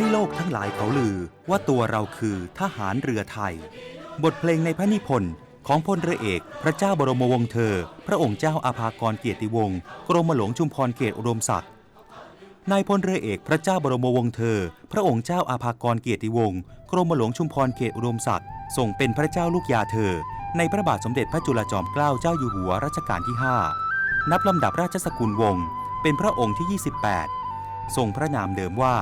ให้โลกทั้งหลายเขาลือว่าตัวเราคือทหารเรือไทย บทเพลงในพระนิพนธ์ของพลเรือเอก พระเจ้าบรมวงศ์เธอ พระองค์เจ้าอาภากรเกียรติวงศ์กรมหลวงชุมพรเขตอุดมศักดิ์นายพลเรือเอกพระเจ้าบรมวงศ์เธอ พระองค์เจ้าอาภากรเกียรติวงศ์กรมหลวงชุมพรเขตอุดมศักดิ์ทรงเป็นพระเจ้าลูกยาเธอ ในพระบาทสมเด็จพระจุลจอมเกล้าเจ้าอยู่หัวรัชกาลที่ 5 นับลำดับราชสกุลวงศ์เป็นพระองค์ที่ 28 ทรงพระนามเดิมว่า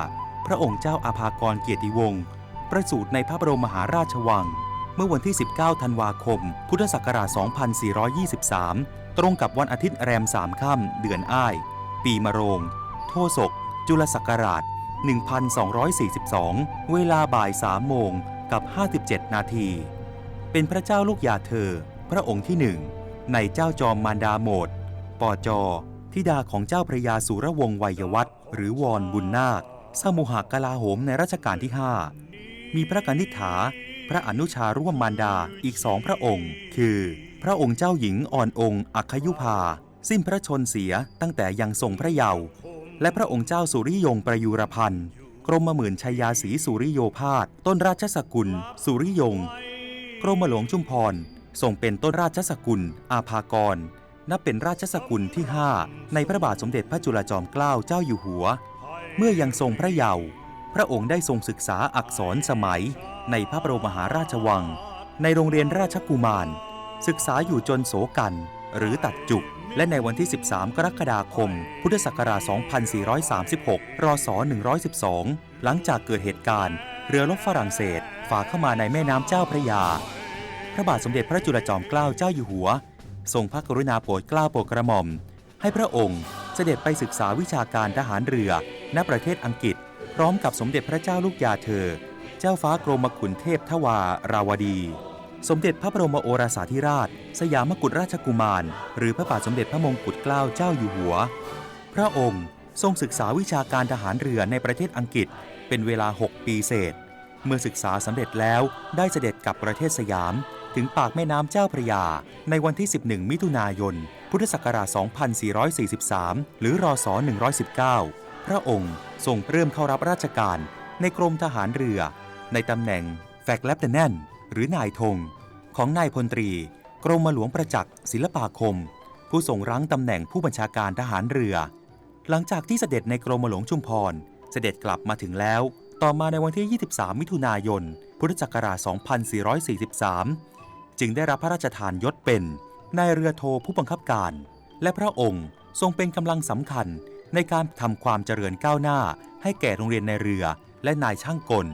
พระองค์เจ้าอาภากรเกียรติวงศ์ประสูติในพระบรมมหาราชวัง เมื่อวันที่ 19 ธันวาคม พุทธศักราช 2423 ตรงกับวันอาทิตย์แรม3ค่ำเดือนอ้าย ปีมะโรง โทศก จุลศักราช 1242 เวลาบ่าย 3 โมงกับ 57 นาที เป็นพระเจ้าลูกยาเธอ พระองค์ที่หนึ่ง ในเจ้าจอมมารดาโหมดปอจอ ธิดาของเจ้าพระยาสุรวงศ์วัยวัฒน์หรือวอนบุญนาค สมุหกลาโหมในรัชกาลที่ 5 มีพระกนิษฐา พระอนุชาร่วมมารดาอีกสองพระองค์ คือ พระองค์เจ้าหญิงอ่อนองค์ อัคยุภา สิ้นพระชนเสียตั้งแต่ยังทรงพระเยาว์และพระองค์เจ้าสุริยงประยุรพันธ์กรมหมื่นชัยยาศรีสุริโยพาสต้นราชสกุล สุริยงกรมหลวงชุมพรทรงเป็นต้นราชสกุล อาภากร นับเป็นราชสกุลที่ 5 ในพระบาทสมเด็จพระจุลจอมเกล้าเจ้าอยู่หัว เมื่อยังทรงพระเยาว์พระองค์ได้ทรงศึกษาอักษรสมัย ในพระบรมมหาราชวัง ในโรงเรียนราชกุมาร ศึกษาอยู่จนโสกัน หรือตัดจุก และในวันที่ 13 กรกฎาคม พุทธศักราช 2436 รศ 112 หลังจากเกิดเหตุการณ์ เรือรบฝรั่งเศส ฝ่าเข้ามาในแม่น้ำเจ้าพระยา พระบาทสมเด็จพระจุลจอมเกล้าเจ้าอยู่หัว ทรงพระกรุณาโปรดเกล้าโปรดกระหม่อม ให้พระองค์เสด็จไปศึกษาวิชาการทหารเรือ ณประเทศอังกฤษ พร้อมกับสมเด็จพระเจ้าลูกยาเธอ เจ้าฟ้ากรมขุนเทพทวาราวดี สมเด็จพระบรมโอรสาธิราช สยามกุฎราชกุมาร หรือพระบาทสมเด็จพระมงกุฎเกล้าเจ้าอยู่หัว พระองค์ทรงศึกษาวิชาการทหารเรือในประเทศอังกฤษ เป็นเวลา 6 ปีเศษ เมื่อศึกษาสำเร็จแล้วได้เสด็จกลับประเทศสยาม ถึงปากแม่น้ำเจ้าพระยา ในวันที่ 11 มิถุนายน พุทธศักราช 2443 หรือรศ 119 พระองค์ทรงเริ่มเข้ารับราชการในกรมทหารเรือ ในตำแหน่งแฟกแลปเตนแนนหรือนายธงของนายพลตรี กรมหลวงประจักษ์ศิลปาคม ผู้ทรงรั้งตำแหน่งผู้บัญชาการทหารเรือ หลังจากที่เสด็จในกรมหลวงชุมพร เสด็จกลับมาถึงแล้ว ต่อมาในวันที่ 23 มิถุนายน พุทธศักราช 2443 จึงได้รับพระราชทานยศเป็นนายเรือโทผู้บังคับการ และพระองค์ทรงเป็นกำลังสำคัญ ในการทำความเจริญก้าวหน้า ให้แก่โรงเรียนในเรือและนายช่างกล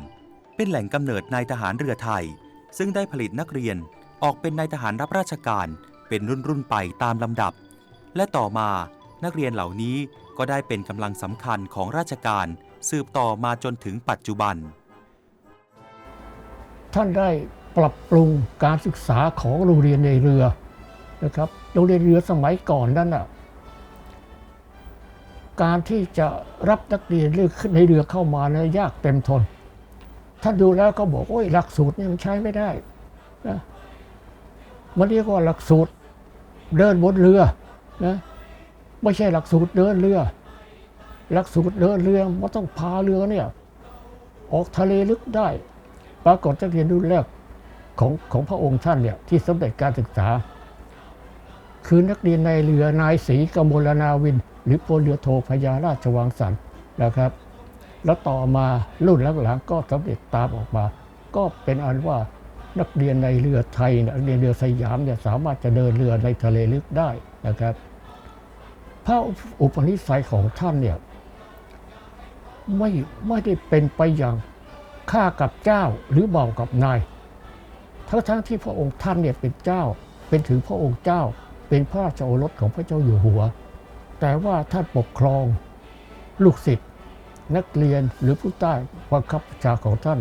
เป็นแหล่งกำเนิดนายทหารเรือไทย ซึ่งได้ผลิตนักเรียนออกเป็นนายทหารรับราชการ เป็นรุ่นรุ่นไปตามลำดับ และต่อมานักเรียนเหล่านี้ก็ได้เป็นกำลังสำคัญของราชการ สืบต่อมาจนถึงปัจจุบัน ท่านได้ปรับปรุงการศึกษาของโรงเรียนในเรือนะครับโรงเรียนเรือสมัยก่อนนั้นน่ะ การที่จะรับนักเรียนเรือในเรือเข้ามานะยากเต็มทน ท่านดูแล้วก็บอกโอ้ยหลักสูตรนี่มันใช้ไม่ได้นะมันเรียกว่าหลักสูตรเดินบนเรือนะไม่ใช่หลักสูตรเดินเรือ หลักสูตรเดินเรือมันต้องพาเรือเนี่ยออกทะเลลึกได้ ปรากฏนักเรียนรุ่นแรกของของพระองค์ท่านเนี่ยที่สำเร็จการศึกษา คือนักเรียนในเรือนายศรีกมลนาวิน หรือพลเรือโทพญาราชวังสันนะครับ แล้วต่อมารุ่นหลังๆก็สำเร็จตามออกมา ก็เป็นอันว่านักเรียนในเรือไทยเนี่ยนักเรียนเรือสยามเนี่ยสามารถจะเดินเรือในทะเลลึกได้นะครับพระอุปนิสัยของท่านเนี่ยไม่ไม่ได้เป็นไปอย่างข้ากับเจ้าหรือเบากับนาย ทั้งทั้งที่พระองค์ท่านเนี่ยเป็นเจ้า เป็นถือพระองค์เจ้า เป็นพระราชโอรสของพระเจ้าอยู่หัว แต่ว่าท่านปกครองลูกศิษย์นักเรียนหรือผู้ใต้บังคับบัญชาของท่าน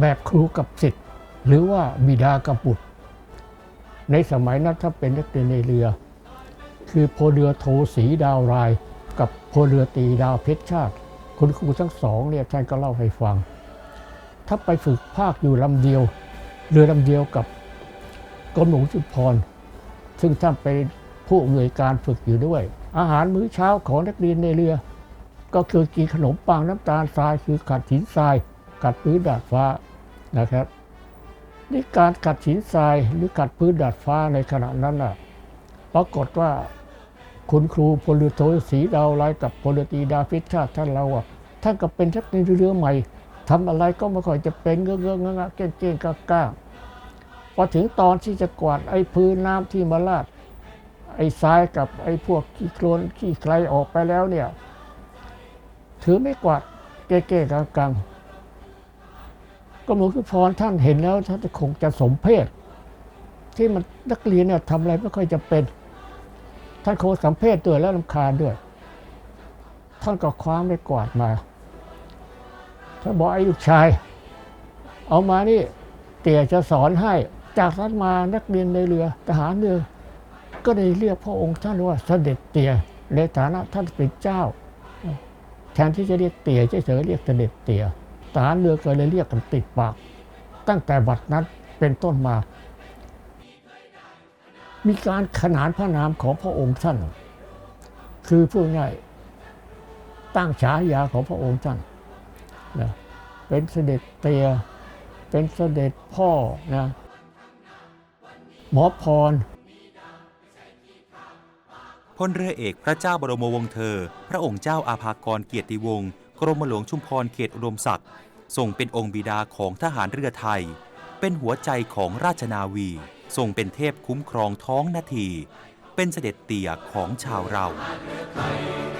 แบบครูกับศิษย์หรือว่าบิดากับบุตร ในสมัยนั้นถ้าเป็นนักเรียนในเรือ คือพเรือโทสีดาวราย กับพเรือตีดาวเพชรชาติ คุณครูทั้งสองเนี่ยท่านก็เล่าให้ฟัง ถ้าไปฝึกภาคอยู่ลำเดียว เรือลำเดียวกับกรมหลวงชุมพรซึ่งท่านเป็น ผู้อำนวยการฝึกอยู่ด้วย อาหารมื้อเช้าของนักเรียนในเรือ ก็คือกินขนมปังน้ำตาลทรายคือกัดหินทราย กัดพื้นดาดฟ้านะครับนี่การกัดหินทรายหรือกัดพื้นดาดฟ้าในขณะนั้นน่ะปรากฏว่าคุณครูพลเรือโทศรีดาวไลกับพลเรือตรีดาฟิตชาติท่านเราอะท่านก็เป็นทักในเรือใหม่ทำอะไรก็ไม่ค่อยจะเป็นเงื้อเงื้องะเก้งเก้งก้าก้าพอถึงตอนที่จะกวาดไอ้พื้นน้ำที่มาลาด ไอ้ทรายกับไอ้พวกขี้โคลนขี้ใครออกไปแล้วเนี่ย ถือไม่กวาดเก้ๆกลางๆก็หลวงพ่อพรท่านเห็นแล้วท่านคงจะสมเพศ ที่มันนักเรียนเนี่ยทำอะไรไม่ค่อยจะเป็น ท่านคงสัมเพศด้วยแล้วลำคาญด้วย ท่านก็คว้าไม่กวาดมาท่านบอกไอ้ลูกชาย เอามานี่เตี่ยจะสอนให้ จากนั้นมานักเรียนในเรือทหารเรือ ก็ได้เรียกพระองค์ท่านว่าเสด็จเตี่ยในฐานะท่านเป็นเจ้า แทนที่จะเรียกเตี่ยเฉยๆเรียกเสด็จเตี่ยทหารเรือก็เลยเรียกกันติดปาก ตั้งแต่บัดนั้นเป็นต้นมา มีการขนานพระนามของพระองค์ท่าน คือพูดง่ายตั้งฉายาของพระองค์ท่านนะเป็นเสด็จเตียเป็นเสด็จพ่อนะหมอพร พลเรือเอกพระเจ้าบรมวงศ์เธอ พระองค์เจ้าอาภากรเกียรติวงศ์กรมหลวงชุมพรเขตอุดมศักดิ์ทรงเป็นองค์บิดาของทหารเรือไทย เป็นหัวใจของราชนาวี ทรงเป็นเทพคุ้มครองท้องนาที เป็นเสด็จเตี่ยของชาวเราเ